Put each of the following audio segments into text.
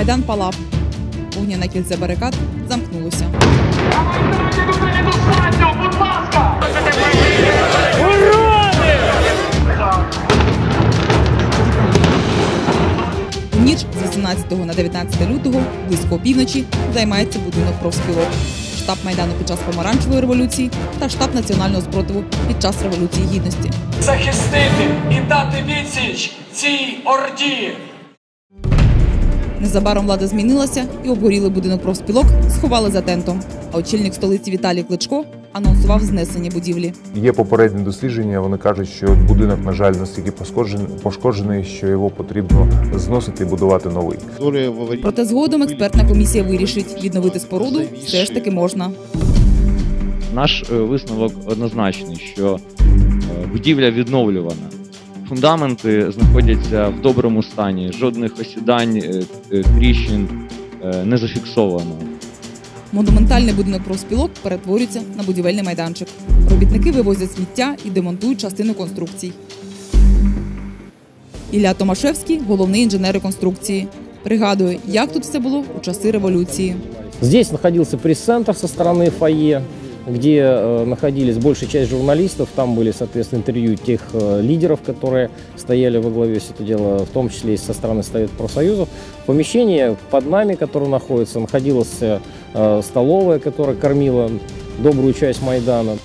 Майдан палав. Вогняне кільце барикад замкнулося. У ніч з 18 на 19 лютого близько опівночі займається будинок профспілок. Штаб Майдану під час помаранчевої революції та штаб національного спротиву під час революції гідності. захистити і дати відсіч цій орді. Незабаром влада змінилася і обгорілий будинок профспілок сховали за тентом. А очільник столиці Віталій Кличко анонсував знесення будівлі. Є попередні дослідження. Вони кажуть, що будинок, на жаль, настільки пошкоджений, що його потрібно зносити і будувати новий. Проте згодом експертна комісія вирішить, відновити споруду все ж таки можна. Наш е, висновок однозначний, що е, будівля відновлювана. Фундаменти знаходяться в доброму стані, жодних осідань, е, е, тріщин е, не зафіксовано. Монументальний будинок профспілок перетворюється на будівельний майданчик. Робітники вивозять сміття і демонтують частину конструкцій. Ілля Томашевський головний інженер реконструкції. Пригадує, як тут все було у часи революції. Здесь находился пресс-центр со стороны фойе, где э, находились большая часть журналистов. Там были, соответственно, интервью тех э, лидеров, которые стояли во главе все это дело, в том числе и со стороны Совета профсоюзов. Помещение под нами, которое находится, находилась э, столовая, которая кормила добрую часть Майдана.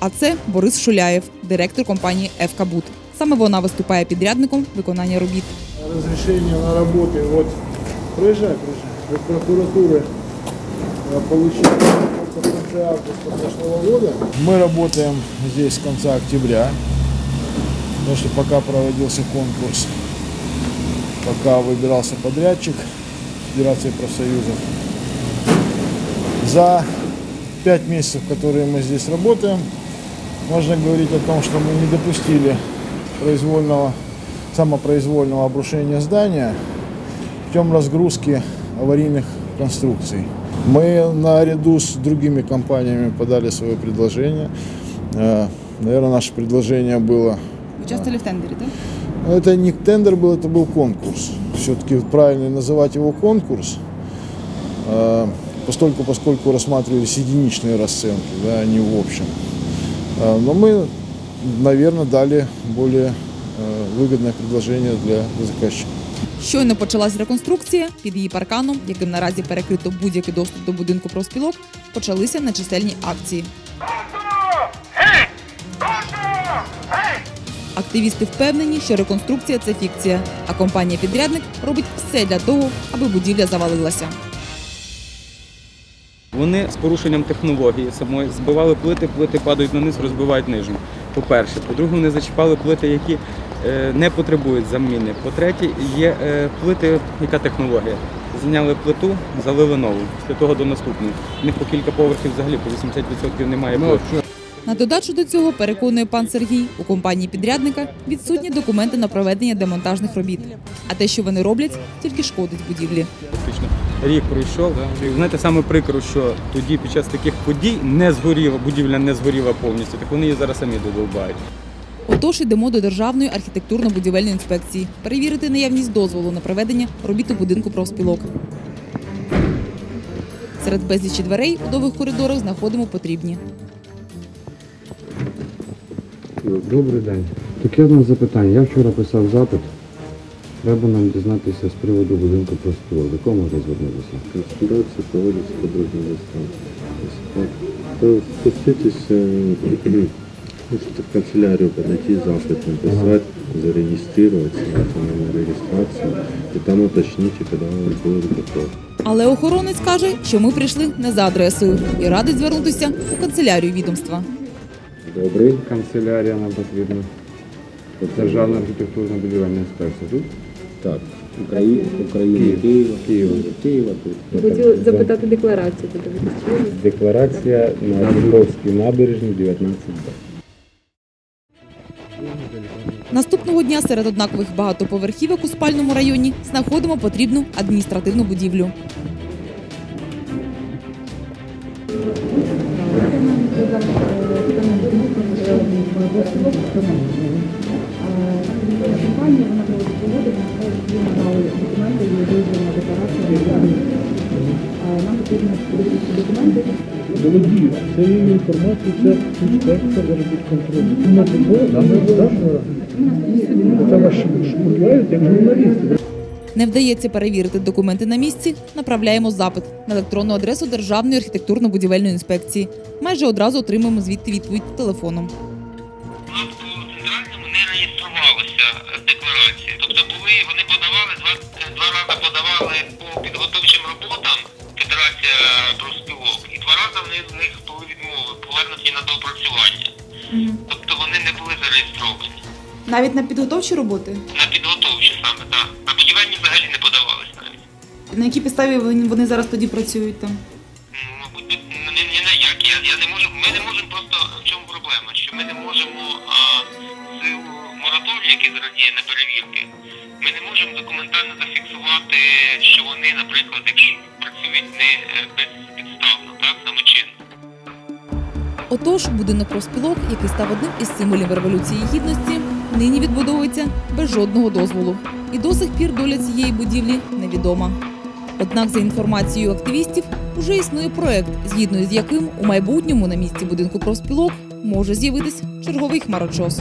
А це Борис Шуляєв, директор компанії «Евкабут». Саме вона виступає підрядником виконання робіт. разрешение на работы вот проезжай, проезжай, от прокуратуры э, получили только в конце августа прошлого года. Мы работаем здесь с конца октября, потому что пока проводился конкурс, пока выбирался подрядчик Федерации профсоюзов. За пять месяцев, которые мы здесь работаем, можно говорить о том, что мы не допустили произвольного самопроизвольного обрушения здания путем разгрузки аварийных конструкций. Мы наряду с другими компаниями подали свое предложение. Э, Наверное, наше предложение было... Участвували в тендері, так? ну, Это не тендер был, это был конкурс. Все-таки правильно называть его конкурс, э, постольку, поскольку рассматривались единичные расценки, да, а не в общем. Э, Но мы, наверное, дали более э, выгодное предложение для заказчика. Щойно почалась реконструкція під її парканом, яким наразі перекрито будь-який доступ до будинку профспілок, почалися нечисельні акції. Активісти впевнені, що реконструкція це фікція, а компанія-підрядник робить все для того, аби будівля завалилася. Вони з порушенням технології самої збивали плити, плити падають на низ, розбивають нижню. По-перше, по-друге, вони зачіпали плити, які не потребують заміни. По-третє, є е, плити, яка технологія. Зняли плиту, залили нову. Після того до наступної. У них по кілька поверхів взагалі по 80% немає плит. На додачу до цього переконує пан Сергій, у компанії підрядника відсутні документи на проведення демонтажних робіт. А те, що вони роблять, тільки шкодить будівлі. Фактично рік пройшов. І знаєте, саме прикро, що тоді під час таких подій не згоріла, будівля не згоріла повністю. Так вони її зараз самі додовбають. Отож йдемо до Державної архітектурно-будівельної інспекції перевірити наявність дозволу на проведення робіт у будинку профспілок. Серед безлічі дверей у довгих коридорах знаходимо потрібні. Добрий день. Таке одне запитання. Я вчора писав запит. Треба нам дізнатися з приводу будинку профспілок. До кого можна звернутися? Консультації проводяться по другим листам. То спуститесь, можете в канцелярию подойти, запит написать, зарегистрироваться, на регистрации, и там уточните, когда он будет готов. Але охоронець каже, що ми прийшли не за адресою і радить звернутися у канцелярію відомства. Добрий. Канцелярія нам потрібна. Державна архітектурна будівельна інспекція. Тут? Так, Україна, Україна, Київ. Києва, Києва. Києва тут. Хотіла запитати декларацію. Декларація на Дніпровській набережній 19 б Наступного дня серед однакових багатоповерхівок у спальному районі знаходимо потрібну адміністративну будівлю. Нам потрібно документи володію цією інформацією, це інспекція да, ми це вас шмутляють як журналісти. Не вдається перевірити документи на місці. Направляємо запит на електронну адресу Державної архітектурно-будівельної інспекції. Майже одразу отримуємо звідти відповідь телефоном. По центральному не реєструвалися е, декларації. Тобто були, вони подавали два, е, два рази Навіть на підготовчі роботи, На підготовчі саме, так. На будівельні взагалі не подавались навіть. на якій підставі вони, вони зараз тоді працюють там. Ну, Мабуть, на як. Я, я не можу, ми не можемо просто в чому проблема, що ми не можемо а, силу мораторію, який зараз є на перевірки, ми не можемо документально зафіксувати, що вони, наприклад, якщо працюють не е, самочинно. Отож, будинок профспілок, який став одним із символів революції гідності, нині відбудовується без жодного дозволу. І до сих пір доля цієї будівлі невідома. Однак, за інформацією активістів, уже існує проект, згідно з яким у майбутньому на місці будинку профспілок може з'явитись черговий хмарочос.